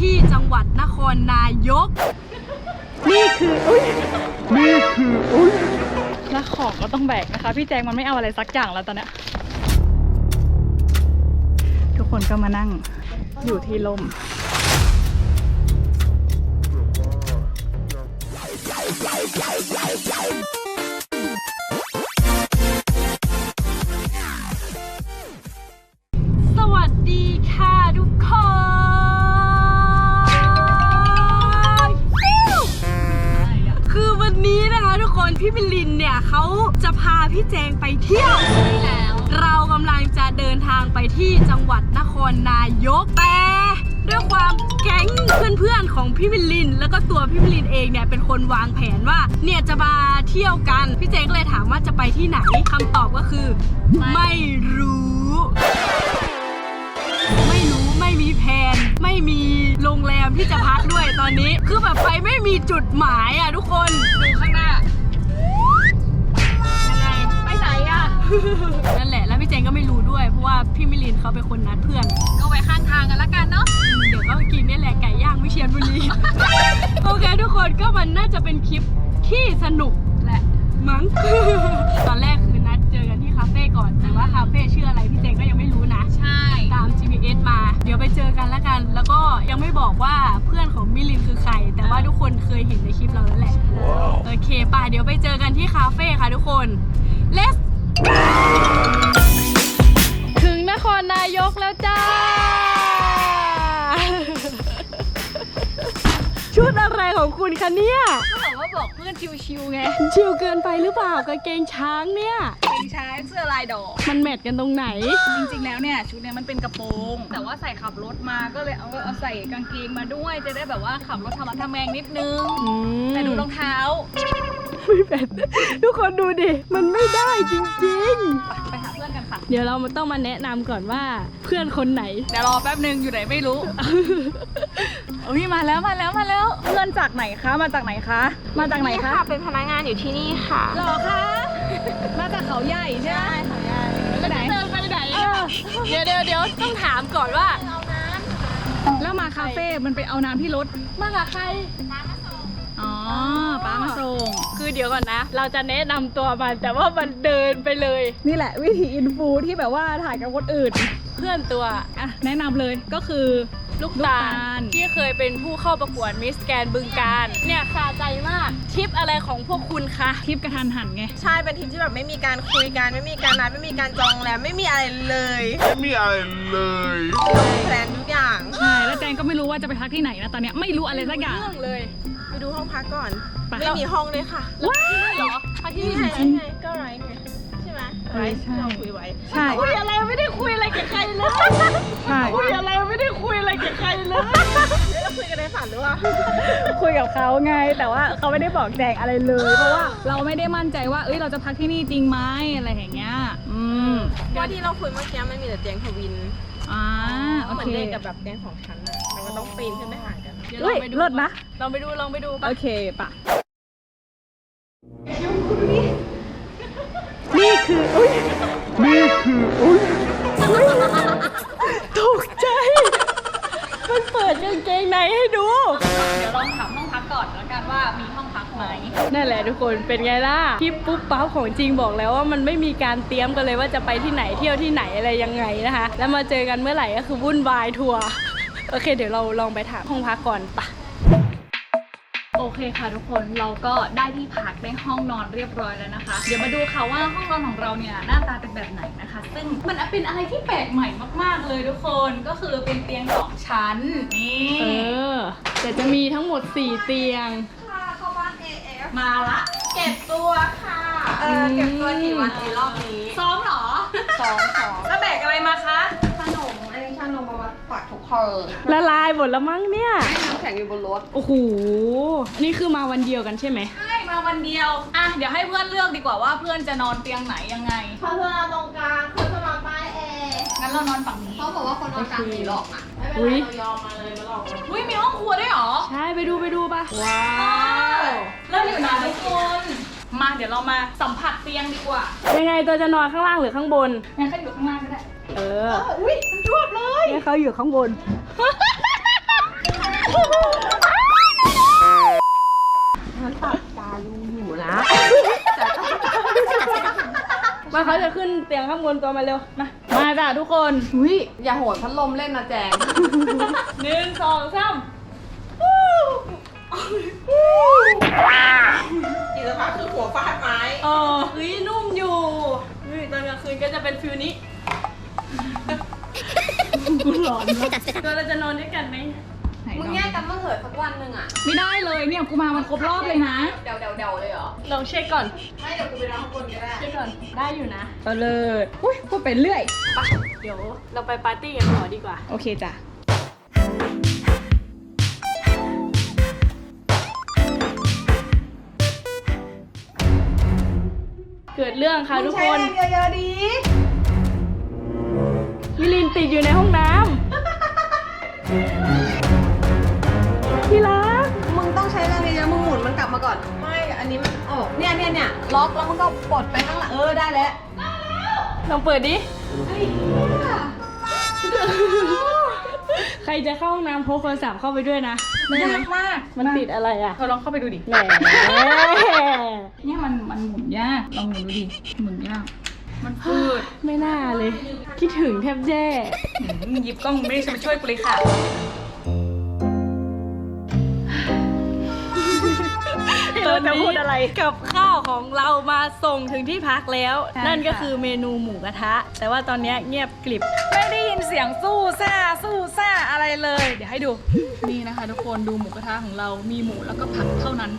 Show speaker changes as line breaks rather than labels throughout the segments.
ที่จังหวัดนครนายก นี่คืออุ้ย
นี่คืออุ้ย
แล้วของก็ต้องแบกนะคะ พี่แจงมันไม่เอาอะไรสักอย่างแล้วตอนเนี้ยทุกคนก็มานั่งอยู่ที่ลม
พาพี่แจงไปเที่ยวแล้วเรากำลังจะเดินทางไปที่จังหวัดนครนายกแต่ด้วยความแก๊งเพื่อนๆของพี่วิลลิน แล้วก็ตัวพี่วิลลินเองเนี่ยเป็นคนวางแผนว่าเนี่ยจะมาเที่ยวกัน พี่เจงก็เลยถามว่าจะไปที่ไหนคำตอบก็คือ ไม่รู้ ไม่รู้ไม่มีแผนไม่มีโรงแรมที่จะพักด้วยตอนนี้ คือแบบไปไม่มีจุดหมายอะทุกคนดูข้างหน้า นั่นแหละ แล้วพี่เจงก็ไม่รู้ด้วย เพราะว่าพี่มิลินเขาเป็นคนนัดเพื่อน ก็ไปข้างทางกันละกันเนาะ เดี๋ยวก็กินนี่แหละไก่ย่างวิเชียรบุรี โอเคทุกคนก็มันน่าจะเป็นคลิปที่สนุกแหละมั้ง ตอนแรกคือนัดเจอกันที่คาเฟ่ก่อน แต่ว่าคาเฟ่ชื่ออะไรพี่เจงก็ยังไม่รู้นะ ใช่ ตาม GPS มา เดี๋ยวไปเจอกันละกัน แล้วก็ยังไม่บอกว่าเพื่อนของมิลินคือใคร แต่ว่าทุกคนเคยเห็นในคลิปเราแล้วแหละ โอเคป่ะเดี๋ยวไปเจอกันที่คาเฟ่ค่ะทุกคน let's ถึงนครนายกแล้วจ้า ชุดอะไรของคุณคะเนี่ย
อกเพื่อนชิวๆไง
ชิลเกินไปหรือเปล่ากางเกงช้างเนี่ย
เป็นชายเสื้อลายดอก
มันแมทกันตรงไหน
จริงๆแล้วเนี่ยชุดเนี้ยมันเป็นกระโปรง แต่ว่าใส่ขับรถมาก็เลยเอาเอาใส่กางเกงมาด้วย จะได้แบบว่าขับรถทำมาทำแมงนิดนึง แต่ดูรองเท้า
ไม่เป็นทุกคนดูดิ มันไม่ได้จริง
ไปหา เพื่อนกันค่ะ
ๆเดี๋ยวเรามาต้องมาแนะนำก่อนว่าเพื่อนคนไหน
เดี๋ยวรอแป๊บนึงอยู่ไหนไม่รู้โอ้ยมาแล้วมาแล้วมาแล้วเพื่อนจากไหนคะ มาจากไหนคะ มาจากไหนคะ
เป็นพนักงานอยู่ที่นี่ค่ะ
หรอคะ มาจากเขาใหญ่ใช่ไหมเขาใหญ่ไปไหน
เดินไปไหนเดี๋ยวเดี๋ยวเดี๋ยวต้องถามก่อนว่า
แล้วมาคาเฟ่มันไปเอาน้ำที่รถ
มากับใคร
อ๋อ ป้ามาส่ง
คือเดี๋ยวก่อนนะ เราจะแนะนำตัวมันแต่ว่ามันเดินไปเลย
นี่แหละวิธีอินฟูที่แบบว่าถ่ายกับคนอื่น
เพื่อนตัว
อะ แนะนำเลยก็คือ
ลูก
ลูก
ตา
ตา
ล
ล
ที่เคยเป็นผู้เข้าประกวดมิสแกนบึงการเนี่ยคาใจมากทริปอะไรของพวกคุณคะ
ทริปกระทันหันไง
ใช่เป็นทีมที่แบบไม่มีการคุยกัน ไม่มีการนัดไม่มีการจองแล้วไม่มีอะไรเลย
ไม่มีอะไรเลย
แพลนทุกอย่าง
ใช่ แล้วแจงก็ไม่รู้ว่าจะไปพักที่ไหนนะตอนเนี้ยไม่รู้อะไรสักอย่าง
เรื่องเลย
ไป ดูห้องพักก่อน
ไป
ไม่มีห้องเลยค่ะ
ว้าวเหรอพักที่
นี่
นี่
ไงนี่ไงก็ไรไงใช่ไหมไรที่เราคุยไว้
ใช่
คุยอะไรไม่ได้คุยอะไรกับใครเลย
ใช่
คุยอะไรไม่ได้คุยอะไรกับใครเลย
แล้วเราคุยกันในฝันหรือว่า
คุยกับเขาไง แต่ว่าเขาไม่ได้บอกแจงอะไรเลย เพราะว่าเราไม่ได้มั่นใจว่าเอ้ยเราจะพักที่นี่จริงไหมอะไรอย่างเงี้ยอืม
เพราะว่าที่เราคุยเมื่อกี้มันมีแต่เตียงทวิน
อ่าโอ
เหมือ
เคน
เด็กกับแบบเตียงสองชั้นอะเราก็ต้องปีนขึ้นไปหากัน
เดี๋ยวลองไปดู
เลิศนะ
ลองไปดูลองไปดูปะ
โอเคปะ
นี่คืออุ้ย
นี่คืออุ้ย
ตกใจ มันเปิดกางเกงในให้ดู
เดี๋ยวลองถาม นั่น
แหละทุกคนเป็นไงล่ะคลิปปุ๊บปั๊บของจริงบอกแล้วว่ามันไม่มีการเตรียมกันเลยว่าจะไปที่ไหนเที่ยวที่ไหนอะไรยังไงนะคะ แล้วมาเจอกันเมื่อไหร่ก็คือวุ่นวายทัวร์โอเค เดี๋ยวเราลองไปถามห้องพักก่อนปะ
โอเคค่ะทุกคนเราก็ได้ที่พักได้ห้องนอนเรียบร้อยแล้วนะคะ เดี๋ยวมาดูค่ะว่าห้องนอนของเราเนี่ยหน้าตาเป็นแบบไหนนะคะ ซึ่งมันเป็นอะไรที่แปลกใหม่มาก ๆเลยทุกคนก็คือเป็นเตียงสองชั้นนี่
เออแต่จะมีทั้งหมด 4 เตียง
มาละ
เก็บตัวค่ะ เออเก็บตัวกี่วันกี่รอบนี้
ซ้อมเหรอ
สองสอง
แล้วแบกอะไรมาคะ
ขนม อันนี้ชานมมาวัดปัดทุกคน
ละลายหมดแล้วมั้งเนี่ย
น้ำแข็งอยู่บนรถ
โอ้โห นี่คือมาวันเดียวกันใช่ไหม
ใช่ มาวันเดียว อะ เดี๋ยวให้เพื่อนเลือกดีกว่าว่าเพื่อนจะนอนเตียงไหนยังไง
เขาเธอตรงกลางเขาจะนอนใต้แอร์
งั้นเรานอนฝั่งนี้
เขาบอกว่าคนนอนกลางผีหลอกอะไม่เป็น
อุ้ย
อุ้ยมีห้อ
งครัวด้วยหรอ
ใช่ไปดูไปดูปะว้าว
เริ่มอยู่นะทุกคน มาเดี๋ยวเรามาสัมผัสเตียงดีกว่า
ยังไงตัวจะนอนข้างล่างหรือข้างบน
งั้นก็อยู่ข้างล่างก็ได้
เออ
อุ้ยมันรวบเลย
แนี่เขาอยู่ข้างบน มาเขาจะขึ้นเตียงข้างบนตัวมาเร็ว มา
มาจ้ะทุกคน
อุ้ยอย่าโหดพัดลมเล่นนะแจง
หนึ่งสองสาม
อีกสักพักคือหัวฟาดไม้
เออเฮ้ยนุ่มอยู่เฮ้ยตอนกลางคืนก็จะเป็นฟิลนี้กูหลอนวะตัวเราจะนอนด้วยกันไหม
มึงแยกกันเมื่อเถิดสักวันหนึ่งอะ
ไม่ได้เลยเนี่ยกูมามันครบรอบเลยนะ
เดาเดาเดาเลยเหรอ
ลองเช็คก่อน
ไม่เดี๋ยวกูไปนอนข้างบนก็ได้
เช็คก่อน ได้อยู่นะ
เอาเลยอุ้ยพูดไปเรื่อย
ไปเดี๋ยวเราไปปาร์ตี้กันต่อดีกว่า
โอเคจ้ะ
เกิดเรื่องค่ะทุกคน
ใช้แรงเยอะๆดี
มิลินติดอยู่ในห้องน้ำ ที่รัก
มึงต้องใช้แรงเยอะๆมึงหมุนมันกลับมาก่อน ไม่ อันนี้มันออก เนี่ยเนี่ยเนี่ยล็อกแล้วมึงก็ปลดไปข้างหลัง เออ ได้แล้ว
ลองเปิดดิ ใครจะเข้าห้องน้ำพกโทรศัพท์เข้าไปด้วยนะ
ยากมาก
มันติดอะไรอะ
เธอลองเข้าไปดูดิ
แหม
เนี่ยมันมันหมุนยาก ลองหมุนดูดิ หมุนยาก มันฟืด
ไม่น่าเลย คิดถึงแทบแย่
หืมหยิบกล้องไม่ได้จะมาช่วยกูเลยค่ะ
เราจะพูดอะไร กับข้าวของเรามาส่งถึงที่พักแล้ว
ใช่
นั่นก็
ค่ะ
คือเมนูหมูกระทะ แต่ว่าตอนเนี้ยเงียบกลิบ
ไม่ได้ยินเสียงสู้ซ่าสู้ซ่าอะไรเลย เดี๋ยวให้ดู นี่นะคะทุกคนดูหมูกระทะของเรามีหมูแล้วก็ผักเท่านั้น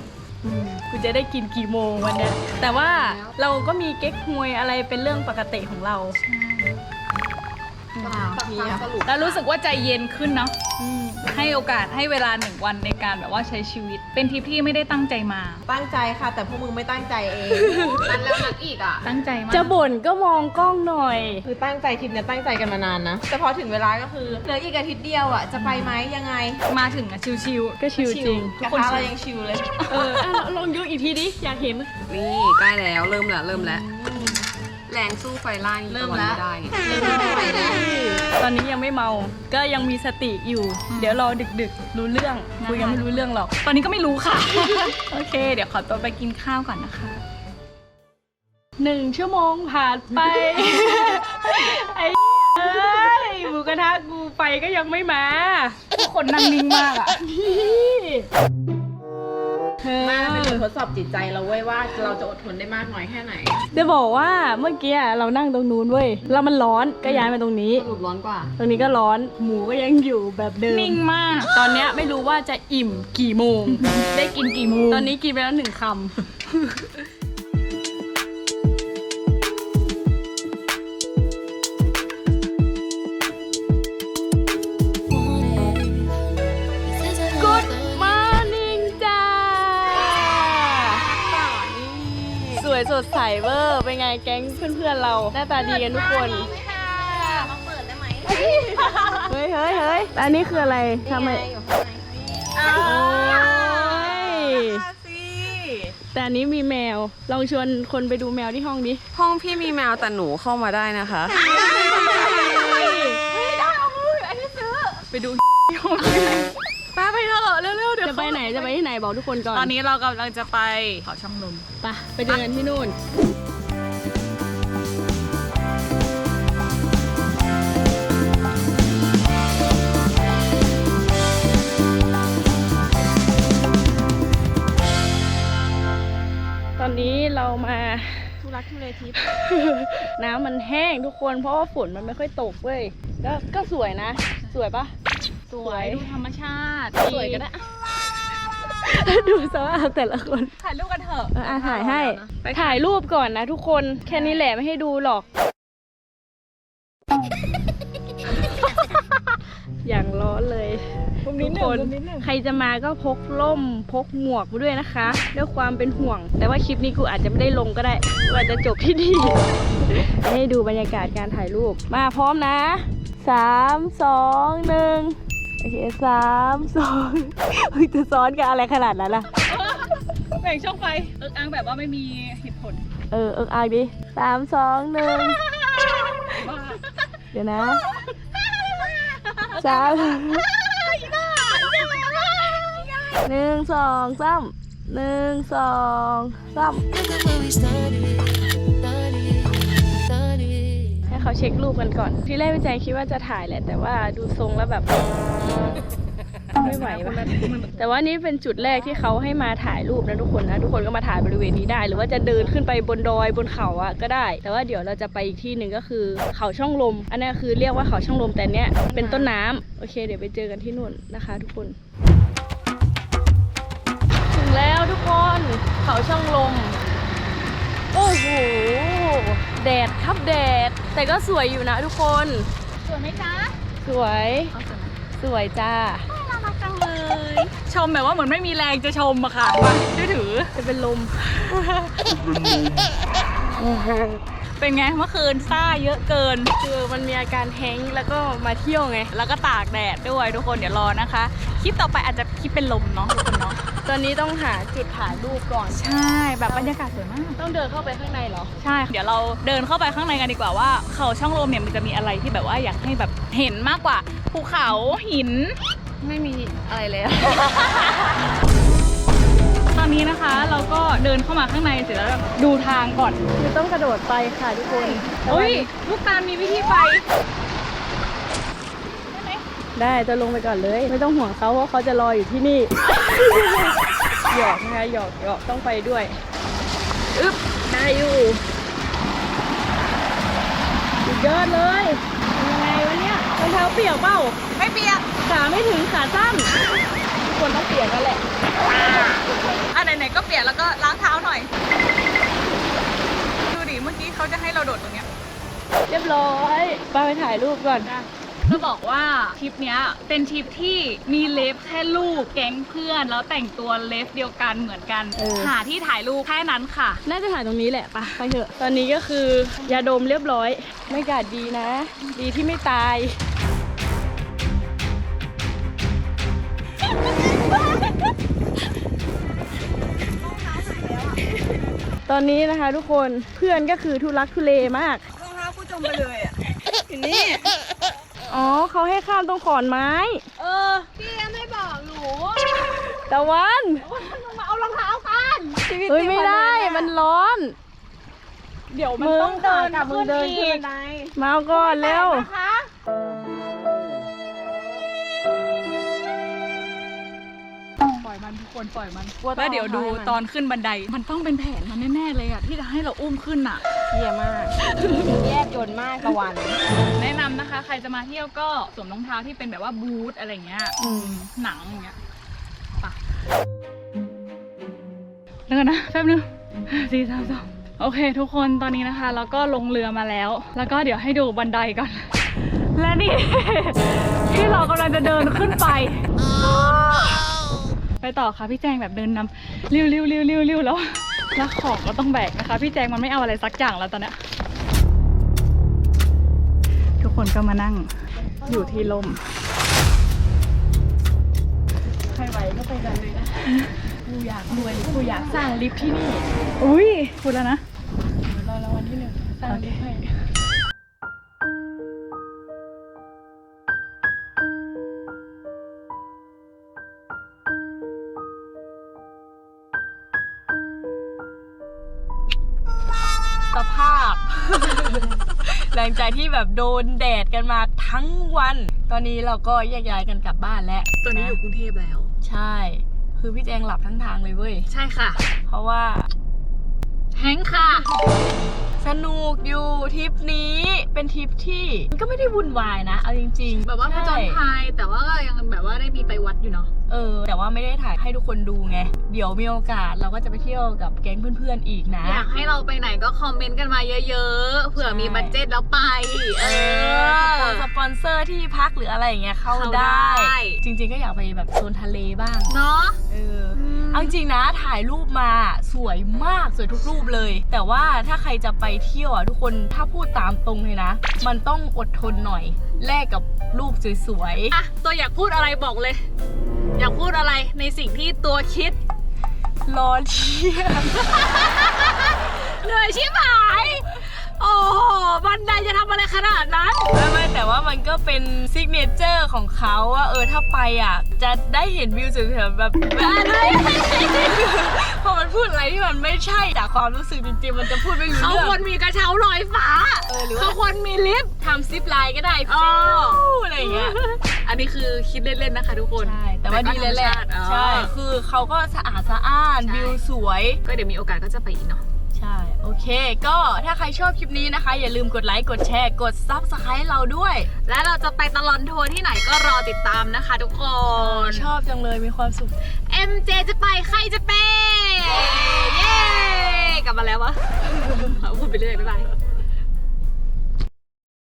กูจะได้กินกี่โมงวันเนี้ยแต่ว่าเราก็มีเก๊กฮวยอะไรเป็นเรื่องปกติของเรา
แล้วรู้สึกว่าใจเย็นขึ้นเนาะ ให้โอกาสให้เวลาหนึ่งวันในการแบบว่าใช้ชีวิต เป็นทริปที่ไม่ได้ตั้งใจมา
ตั้งใจค่ะ แต่พวกมึงไม่ตั้งใจเอง
นัดแล้วนัดอีกอะ
ตั้งใจมาก
จะบ่นก็มองกล้องหน่อย
คือตั้งใจทริปเนี่ยตั้งใจกันมานานนะ แต่พอถึงเวลาก็คือเหลืออีกอาทิตย์เดียวอะ จะไปไหมยังไง
มาถึงอะชิว
ก็ชิลจริง
กระทะเรายังชิวเลย
เอออะลองยกอีกทีดิอยากเห็น
นี่ใกล้แล้วเริ่มแล้วเริ่มแล้ว แรงสู้ไฟล่านี่
เริ่ม
ตะวัน
ละ
ไม่ได้
ไปแล้ว
ตอนนี้ยังไม่เมา ก็ยังมีสติอยู่ เดี๋ยวรอดึกๆ รู้เรื่อง คุยกันไม่รู้เรื่องหรอก
ๆตอนนี้ก็ไม่รู้ค่ะ โอเค เดี๋ยวขอตัวไปกินข้าวก่อนนะคะ
หนึ่งชั่วโมงผ่านไป ไอ้ เอ้ยหมูกระทะกูไปก็ยังไม่มา
ทุกคนนั่งนิ่งมากอะ
เธอ
มาเป็นบททดสอบจิตใจเราเว้ยว่าเราจะอดทนได้มากน้อยแค่ไหน
จะบอกว่าเมื่อกี้เรานั่งตรงนู้นเว้ยแล้วมันร้อนก็ย้ายมาตรงนี้
สรุปร้อนกว่า
ตรงนี้ก็ร้อนหมูก็ยังอยู่แบบเดิม
นิ่งมาก
ตอนเนี้ยไม่รู้ว่าจะอิ่มกี่โมง
ได้กินกี่โมง
ตอนนี้กินไปแล้วหนึ่งคำ วยสดใสเวอร์ เป็นไงแก๊งเพื่อนๆเรา หน้าตาดีกันทุกคน
มาเปิดได้ไหม
เฮ้ยเฮ้ยเฮ้ยอันนี้คืออะไรทำไม
อยู่ข้างใน
โอ้ย
สิ
แต่อันนี้มีแมว ลองชวนคนไปดูแมวที่ห้องดิ
ห้องพี่มีแมวแต่หนูเข้ามาได้นะคะ
ไปดู
ป้าไปเถอะเร็วๆเดี๋ยวจะไปไหนจะไปที่ไหนบอกทุกคนก่อน
ตอนนี้เรากำลังจะไปเขาช่องลม
ไปไปเจอกันที่นู่นตอนนี้เรามา
ทุรักทุเลทิพย์
น้ำมันแห้งทุกคนเพราะว่าฝนมันไม่ค่อยตกเว้ยก็ก็สวยนะ สวยปะ
สวยดูธรรมชาติ
สวยก็ได้ดูสภาพแต่ละคน
ถ่ายรูปกันเถอะ
เอออะถ่ายให้ ถ่ายรูปก่อนนะทุกคนแค่นี้แหละไม่ให้ดูหรอก อย่างร้อนเลยทุกคนใครจะมาก็พกล่มพกหมวกมาด้วยนะคะ ด้วยความเป็นห่วง แต่ว่าคลิปนี้กูอาจจะไม่ได้ลงก็ได้กูอาจจะจบที่ดีให้ดูบรรยากาศการถ่ายรูปมาพร้อมนะสามสองหนึ่ง โอเคสามสองเฮ้ยจะซ้อนกันอะไรขนาดนั้นล่ะ
แบ่งช่องไฟเอิกอังแบบว่าไม่มีเหตุผล
เออเอิกอายดิสามสองหนึ่งเดี๋ยวนะสามหนึ่งสองสามหนึ่งสองสา เขาเช็ครูปกันก่อน ที่แรกพี่แจงคิดว่าจะถ่ายแหละ แต่ว่าดูทรงแล้วแบบ ไม่ไหวว่ะแต่ว่านี่เป็นจุดแรกที่เขาให้มาถ่ายรูปนะทุกคนนะ ทุกคนก็มาถ่ายบริเวณนี้ได้ หรือว่าจะเดินขึ้นไปบนดอยบนเขาอะก็ได้ แต่ว่าเดี๋ยวเราจะไปอีกที่หนึ่งก็คือเขาช่องลม อันนี้คือเรียกว่าเขาช่องลมแต่เนี้ยเป็นต้นน้ำโอเค เดี๋ยวไปเจอกันที่นู่นนะคะ ทุกคน ถึงแล้วทุกคนเขาช่องลม โอ้โหแดดครับแดด แต่ก็สวยอยู่นะทุกคน
สวยไหมจ๊ะ
สวยสวยจ้า
น่ารักจังเลยชมแบบว่าเหมือนไม่มีแรงจะชมอะค่ะมาช่วยถือ
จะเป็นลม
เป็นไงเมื่อคืนซ่าเยอะเกิน
คือมันมีอาการแห้งก์แล้วก็มาเที่ยวไง
แล้วก็ตากแดดด้วยทุกคนเดี๋ยวรอนะคะ คลิปต่อไปอาจจะคลิปเป็นลมเนาะทุกคนเนาะ
ตอนนี้ต้องหาจุดถ่ายรูปก่อน
ใช่แบบบรรยากาศสวยมาก
ต้องเดินเข้าไปข้างในเหรอ
ใช่ เดี๋ยวเราเดินเข้าไปข้างในกันดีกว่าว่า เขาช่องลมเนี่ยมันจะมีอะไรที่แบบว่าอยากให้แบบเห็นมากกว่าภูเขาหิน
ไม่มีอะไรเลย
ตอนนี้นะคะเราก็เดินเข้ามาข้างในเสร็จแล้วดูทางก่อน
คือต้องกระโดดไปค่ะทุกคน
เฮ้ยลูกตาลมีวิธีไป
ได้จะลงไปก่อนเลย ไม่ต้องห่วงเขาเพราะเขาจะรออยู่ที่นี่ หยอกนะคะหยอกหยอกต้องไปด้วยอึ๊บได้อยู่สุดยอดเลยเป็นยังไงวะเนี่ยรองเท้าเปียกเปล่า
ไม่เปียก
ขาไม่ถึงขาสั้นทุกคนต้องเปียกกันแหละ
อะไหนๆก็เปียกแล้วก็ล้างเท้าหน่อย ดูดิเมื่อกี้เขาจะให้เราโดดตรงเนี้ย
เรียบร้อยไปไปถ่ายรูปก่อน
ก็บอกว่าทริปเนี้ยเป็นทริปที่มีเลฟแค่ลูกแก๊งเพื่อน แล้วแต่งตัวเลฟเดียวกันเหมือนกัน
เออ
หาที่ถ่ายรูปแค่นั้นค่ะ
น่าจะถ่ายตรงนี้แหละไปไปเถอะ ตอนนี้ก็คือยาดมเรียบร้อยไม่กาดดีนะ ดีที่ไม่ตาย ตอนนี้นะคะทุกคนเพื่อนก็คือทุลักทุเลมาก
รองเท้ากูจมไปเลยอะ
อยู่นี่ อ๋อเขาให้ข้ามตรงขอนไม้
เออ พี่ยังไม่บอกหนู
ตะวัน
มาเอารองเท้ากันชีวิต
เฮ้ยไม่ได้มันร้อน
เดี๋ยวมัน
มึง
ต้องเดิน
กับมึง
ขึ้น
เดิน
อี
ขึ้น
ก
บันไดมาเอาก่อนเร็ว
นะคะ
ปล่อยมันทุกคนปล่อยมัน
กลัวต้อง
แล้วเดี๋ยวดู
เอาให้มัน
ตอนขึ้นบันได มันต้องเป็นแผนมันแน่ๆเลยอะที่จะให้เราอุ้มขึ้นอะ
เยี่ยมาก แยกยนมากตะวัน
แนะนำนะคะ ใครจะมาเที่ยวก็สวมรองเท้าที่เป็นแบบว่าบูทอะไรเงี้ย
อืม
หนังอย่างเงี้ยไปะเดี๋ยวก่อนนะแป๊บนึงสี่สามสองโอเค ทุกคนตอนนี้นะคะเราก็ลงเรือมาแล้ว แล้วก็เดี๋ยวให้ดูบันไดก่อน และนี่ ที่เรากำลังจะเดินขึ้นไป ไปต่อค่ะพี่แจงแบบเดินนำริ้วริ้วริ้วริ้วริ้วแล้ว แล้วของก็ต้องแบกนะคะ พี่แจงมันไม่เอาอะไรสักอย่างแล้วตอนเนี้ยทุกคนก็มานั่งอยู่ที่ลม
ใครไหวก็ไปกันเลยนะกูอยากรวยกูอยากสร้างลิฟท์ที่นี่
อุ้ยพูดแล้วนะ
รอรางวัลที่หนึ่งสร้างลิฟต์ให้ สภาพ หลังจากที่แบบโดนแดดกันมาทั้งวัน ตอนนี้เราก็แยกย้ายกันกลับบ้านแล้ว
ตอนนี้อยู่กรุงเทพแล้ว
ใช่ คือพี่แจงหลับทั้งทางเลยเว้ย
ใช่ค่ะ
เพราะว่า
แฮงค์ค่ะ
สนุกอยู่ทริปนี้เป็นทริปที่มันก็ไม่ได้วุ่นวายนะ เอาจริงๆ
แบบว่าผจญ
ใช่
ภัยแต่ว่าก็ยังแบบว่าได้มีไปวัดอยู่เนาะ
เออ แต่ว่าไม่ได้ถ่ายให้ทุกคนดูไง เดี๋ยวมีโอกาสเราก็จะไปเที่ยวกับแก๊งเพื่อนๆอีกนะ
อยากให้เราไปไหนก็คอมเมนต์กันมาเยอะๆเผื่อมีบัตเจ็ตแล้วไป
เออสปอนเซอร์ที่พักหรืออะไรอย่างเงี้ยเข้า
เข้า
ได้
ได้
จริงๆก็อยากไปแบบโซนทะเลบ้าง
เนาะ
เออ เอาจริงๆนะถ่ายรูปมาสวยมากสวยทุกรูปเลย แต่ว่าถ้าใครจะไปเที่ยวอะทุกคนถ้าพูดตามตรงเลยนะ มันต้องอดทนหน่อยแลกกับรูปสวย
อะตัวอยากพูดอะไรบอกเลย อยากพูดอะไรในสิ่งที่ตัวคิด
ๆรอเที่ยง
เหนื่อยชิบหาย โอ้โหบันไดจะทำอะไรขนาดนั้น
ไม่ไม่แต่ว่ามันก็เป็นซิกเนเจอร์ของเขาว่าเออถ้าไปอะ จะได้เห็นวิวสวยๆแบบแบบ
อะไร
พอมันพูดอะไรที่มันไม่ใช่จากความรู้สึกจริงๆมันจะพูดไม่รู้
เขา
เรื่อง
ควรมีกระเช้าลอยฟ้า
เออหรือว่า
เขาควรมี
ลิฟต์ทำซิปไลน์ก็ได้
อ๋อ
ฟิวอะไรอย่างเงี้ย
อันนี้คือคิดเล่นๆนะคะทุกคน
ใช่ แต่ว่าดีเลยแหละ
แต่ก็ธรรมชาติอ๋อ
ใช่ คือเขาก็สะอาดสะอ้าน
ใช่
วิวสวย
ก็เดี๋ยวมีโอกาสก็จะไปอีกเนาะ
ใช่ โอเค ก็ถ้าใครชอบคลิปนี้นะคะ อย่าลืมกดไลค์ กดแชร์ กด Subscribe เราด้วย
และเราจะไปตลอนทัวร์ที่ไหนก็รอติดตามนะคะ ทุกคน
ชอบจังเลยมีความสุข
MJ จะไปใครจะเป็นเย้ กลับมาแล้ววะ พูดไปเรื่อยบ๊ายบาย